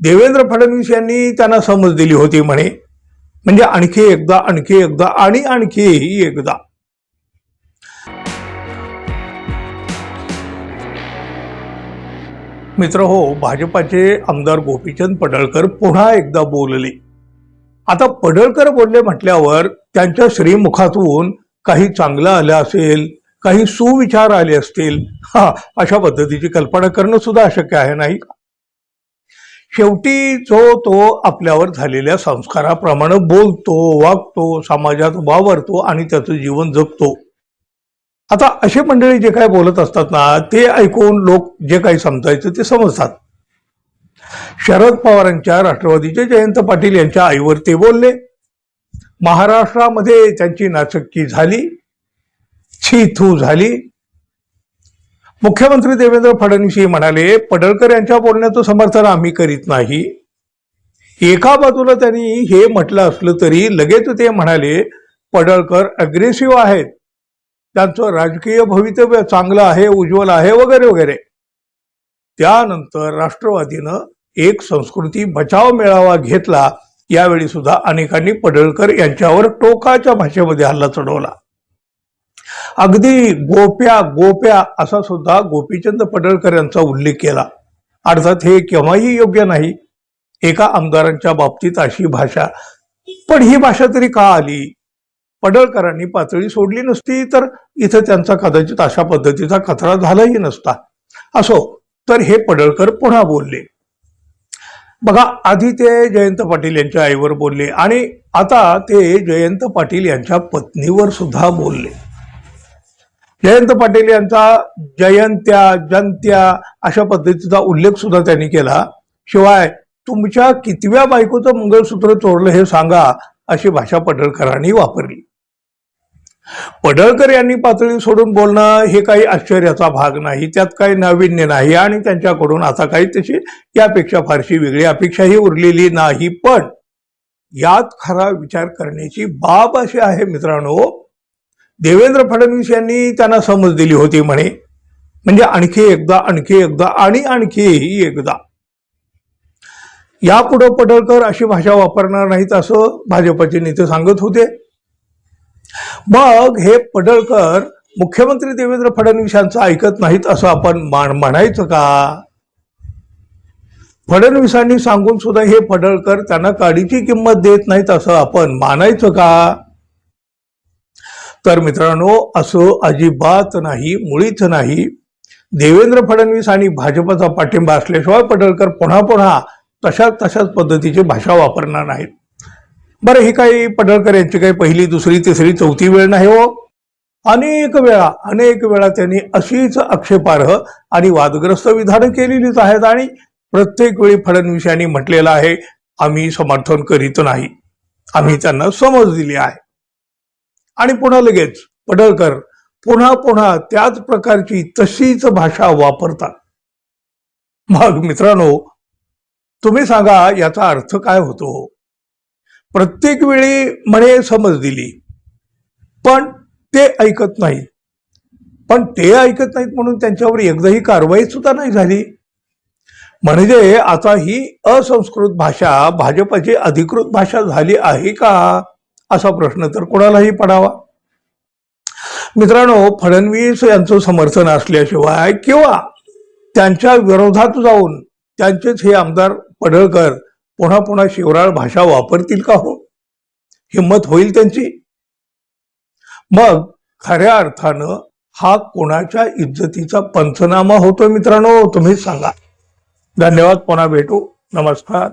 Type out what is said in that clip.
देवेंद्र फडणवीस यांनी त्यांना समज दिली होती म्हणे. म्हणजे आणखी एकदा आणखी एकदा आणि आणखी एकदा. मित्र हो भाजपाचे आमदार गोपीचंद पडळकर पुन्हा एकदा बोलले. आता पडळकर बोलले म्हटल्यावर त्यांच्या श्रीमुखातून काही चांगलं आलं असेल काही सुविचार आले असतील. हा अशा पद्धतीची कल्पना करणं सुद्धा अशक्य आहे नाही का? शेवटी जो तो आपल्यावर झालेल्या संस्काराप्रमाणे बोलतो वागतो समाजात वावरतो आणि त्याचं जीवन जगतो. आता असे मंडळी जे काय बोलत असतात ना ते ऐकून लोक जे काही समजायचं ते समजतात. शरद पवारांच्या राष्ट्रवादीचे जयंत पाटील यांच्या आईवर ते बोलले. महाराष्ट्रामध्ये त्यांची नाचक्की झाली छी थू झाली. मुख्यमंत्री देवेंद्र फडणवीस म्हणाले पडळकर यांच्या बोलण्याचं समर्थन आम्ही करीत नाही. एका बाजूला त्यांनी हे म्हटलं असलं तरी लगेच ते म्हणाले पडळकर अग्रेसिव्ह आहेत. त्यांचं राजकीय भवितव्य चांगलं आहे उज्ज्वल आहे वगैरे वगैरे. त्यानंतर राष्ट्रवादीनं एक संस्कृती बचाव मेळावा घेतला. यावेळी सुद्धा अनेकांनी पडळकर यांच्यावर टोकाच्या भाषेमध्ये हल्ला चढवला. अगदी गोप्या गोप्या असा सुद्धा गोपीचंद पडळकर यांचा उल्लेख केला. अर्थात हे केव्हाही योग्य नाही. एका आमदारांच्या बाबतीत अशी भाषा. पण ही भाषा तरी का आली? पडळकरांनी पातळी सोडली नसती तर इथं त्यांचा कदाचित अशा पद्धतीचा कचरा झालाही नसता. असो तर हे पडळकर पुन्हा बोलले. बघा आधी ते जयंत पाटील यांच्या आईवर बोलले आणि आता ते जयंत पाटील यांच्या पत्नीवर सुद्धा बोलले. जयंत पाटील यांचा जयंत्या जंत्या अशा पद्धतीचा उल्लेख सुद्धा त्यांनी केला. शिवाय तुमच्या कितव्या बायकोचं मंगळसूत्र चोरलं हे सांगा अशी भाषा पडळकरांनी वापरली. पडळकर यांनी पातळी सोडून बोलणं हे काही आश्चर्याचा भाग नाही. त्यात काही नाविन्य नाही आणि त्यांच्याकडून आता काही तशी यापेक्षा फारशी वेगळी अपेक्षाही उरलेली नाही. पण यात खरा विचार करण्याची बाब अशी आहे मित्रांनो देवेंद्र फडणवीस यांनी त्यांना समज दिली होती म्हणे. म्हणजे आणखी एकदा आणखी एकदा आणि आणखी एकदा. यापुढं पडळकर अशी भाषा वापरणार नाहीत असं भाजपचे नेते सांगत होते. मग हे पडळकर मुख्यमंत्री देवेंद्र फडणवीस यांचं ऐकत नाहीत असं आपण मान- म्हणायचं का? फडणवीसांनी सांगून सुद्धा हे पडळकर त्यांना काडीची किंमत देत नाहीत असं आपण मानायचं का? तर मित्रांनो असं अजिबात नाही मुळीच नाही. देवेंद्र फडणवीस आणि भाजपचा पाठिंबा असल्याशिवाय पडळकर पुन्हा पुन्हा तशाच तशाच पद्धतीची भाषा वापरणार नाहीत. बरं ही काही पडळकर यांची काही पहिली दुसरी तिसरी चौथी वेळ नाही हो. अनेक वेळा अनेक वेळा त्यांनी अशीच आक्षेपार्ह आणि वादग्रस्त विधानं केलेलीच आहेत आणि प्रत्येक वेळी फडणवीस यांनी म्हटलेलं आहे आम्ही समर्थन करीत नाही. आम्ही त्यांना समज दिली आहे. आणि पुन्हा लगेच पडळकर पुन्हा पुन्हा त्याच प्रकारची तशीच भाषा वापरतात. मग मित्रांनो तुम्ही सांगा याचा अर्थ काय होतो? प्रत्येक वेळी म्हणे समज दिली पण ते ऐकत नाही पण ते ऐकत नाहीत म्हणून त्यांच्यावर एकदाही कारवाई सुद्धा नाही झाली. म्हणजे आता ही असंस्कृत भाषा भाजपची अधिकृत भाषा झाली आहे का? असा प्रश्न तर कोणालाही पडावा. मित्रांनो फडणवीस यांचं समर्थन असल्याशिवाय किंवा त्यांच्या विरोधात जाऊन त्यांचेच हे आमदार पडळकर पुन्हा पुन्हा शिवराळ भाषा वापरतील का हो? हिंमत होईल त्यांची? मग खऱ्या अर्थानं हा कोणाच्या इज्जतीचा पंचनामा होतो मित्रांनो तुम्हीच सांगा. धन्यवाद पुन्हा भेटू. नमस्कार.